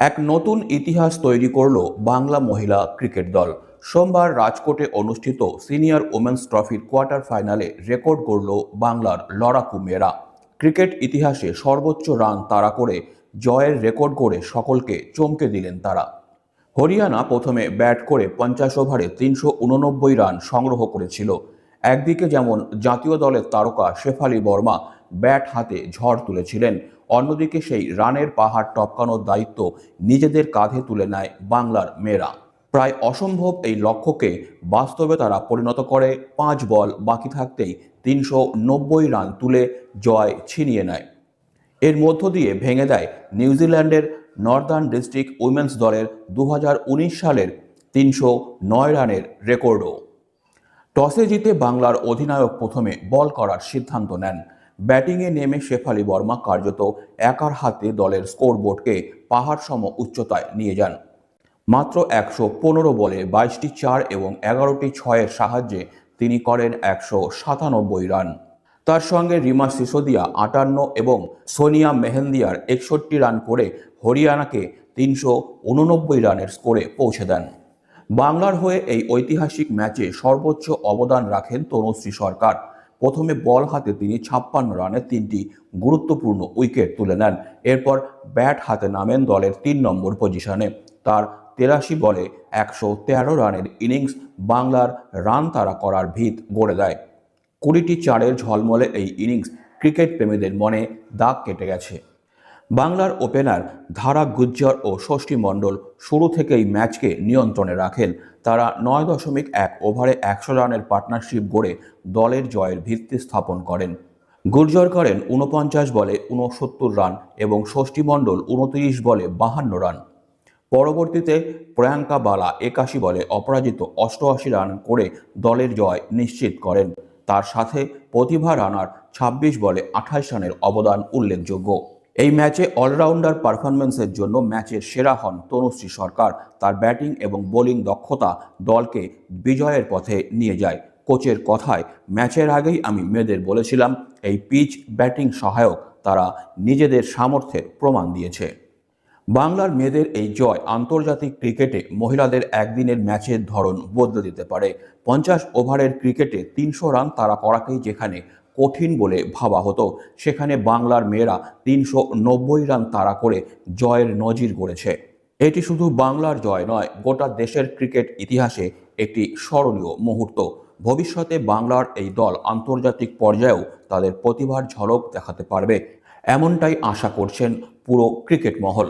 এক নতুন ইতিহাস তৈরি করল বাংলা মহিলা ক্রিকেট দল। সোমবার রাজকোটে অনুষ্ঠিত সিনিয়র ওমেন্স ট্রফির কোয়ার্টার ফাইনালে রেকর্ড গড়ল বাংলার লড়াকু মেয়েরা। ক্রিকেট ইতিহাসে সর্বোচ্চ রান তাড়া করে জয়ের রেকর্ড করে সকলকে চমকে দিলেন তারা। হরিয়ানা প্রথমে ব্যাট করে পঞ্চাশ ওভারে তিনশো উননব্বই রান সংগ্রহ করেছিল। একদিকে যেমন জাতীয় দলের তারকা শেফালি বর্মা ব্যাট হাতে ঝড় তুলেছিলেন অন্যদিকে সেই রানের পাহাড় টপকানোর দায়িত্ব নিজেদের কাঁধে তুলে নেয় বাংলার মেয়েরা। প্রায় অসম্ভব এই লক্ষ্যকে বাস্তবে তারা পরিণত করে, পাঁচ বল বাকি থাকতেই তিনশো নব্বই রান তুলে জয় ছিনিয়ে নেয়। এর মধ্য দিয়ে ভেঙে দেয় নিউজিল্যান্ডের নর্দার্ন ডিস্ট্রিক্ট উইমেন্স দলের দু হাজার উনিশ সালের তিনশো নয় রানের রেকর্ডও। টসে জিতে বাংলার অধিনায়ক প্রথমে বল করার সিদ্ধান্ত নেন ব্যাটিংয়ে নেমে শেফালি বর্মা কার্যত একার হাতে দলের স্কোরবোর্ডকে পাহাড় সম উচ্চতায় নিয়ে যান। মাত্র একশো পনেরো বলে বাইশটি চার এবং এগারোটি ছয়ের সাহায্যে তিনি করেন একশো সাতানব্বই রান। তার সঙ্গে রিমা সিসোদিয়া আটান্ন এবং সোনিয়া মেহেন্দিয়ার একষট্টি রান করে হরিয়ানাকে তিনশো উননব্বই রানের স্কোরে পৌঁছে দেন। বাংলার হয়ে এই ঐতিহাসিক ম্যাচে সর্বোচ্চ অবদান রাখেন তনুশ্রী সরকার। প্রথমে বল হাতে তিনি ছাপ্পান্ন রানে তিনটি গুরুত্বপূর্ণ উইকেট তুলে নেন। এরপর ব্যাট হাতে নামেন দলের তিন নম্বর পজিশনে। তার তেরাশি বলে একশো তেরো রানের ইনিংস বাংলার রান তারা করার ভিত গড়ে দেয়। কুড়িটি চারের ঝলমলে এই ইনিংস ক্রিকেট প্রেমীদের মনে দাগ কেটে গেছে। বাংলার ওপেনার ধারা গুজ্জর ও ষষ্ঠী মণ্ডল শুরু থেকেই ম্যাচকে নিয়ন্ত্রণে রাখেন। তারা নয় দশমিক এক ওভারে একশো রানের পার্টনারশিপ গড়ে দলের জয়ের ভিত্তি স্থাপন করেন। গুর্জর করেন উনপঞ্চাশ বলে উনসত্তর রান এবং ষষ্ঠী মণ্ডল উনত্রিশ বলে বাহান্ন রান। পরবর্তীতে প্রিয়াঙ্কা বালা একাশি বলে অপরাজিত অষ্টআশি রান করে দলের জয় নিশ্চিত করেন। তার সাথে প্রতিভা রানার ২৬ বলে আঠাশ রানের অবদান উল্লেখযোগ্য। এই ম্যাচে অলরাউন্ডার পারফরমেন্সের জন্য ম্যাচের সেরা হন তনুশ্রী সরকার। তার ব্যাটিং এবং বোলিং দক্ষতা দলকে বিজয়ের পথে নিয়ে যায়। কোচের কথায়, ম্যাচের আগেই আমি মেয়েদের বলেছিলাম, এই পিচ ব্যাটিং সহায়ক, তারা নিজেদের সামর্থ্যের প্রমাণ দিয়েছে। বাংলার মেয়েদের এই জয় আন্তর্জাতিক ক্রিকেটে মহিলাদের একদিনের ম্যাচের ধরন বদলে দিতে পারে। পঞ্চাশ ওভারের ক্রিকেটে তিনশো রান তারা করাকেই যেখানে কঠিন বলে ভাবা হতো। সেখানে বাংলার মেয়েরা তিনশো নব্বই রান তাড়া করে জয়ের নজির গড়েছে। এটি শুধু বাংলার জয় নয়, গোটা দেশের ক্রিকেট ইতিহাসে একটি স্মরণীয় মুহূর্ত। ভবিষ্যতে বাংলার এই দল আন্তর্জাতিক পর্যায়েও তাদের প্রতিভার ঝলক দেখাতে পারবে, এমনটাই আশা করছেন পুরো ক্রিকেট মহল।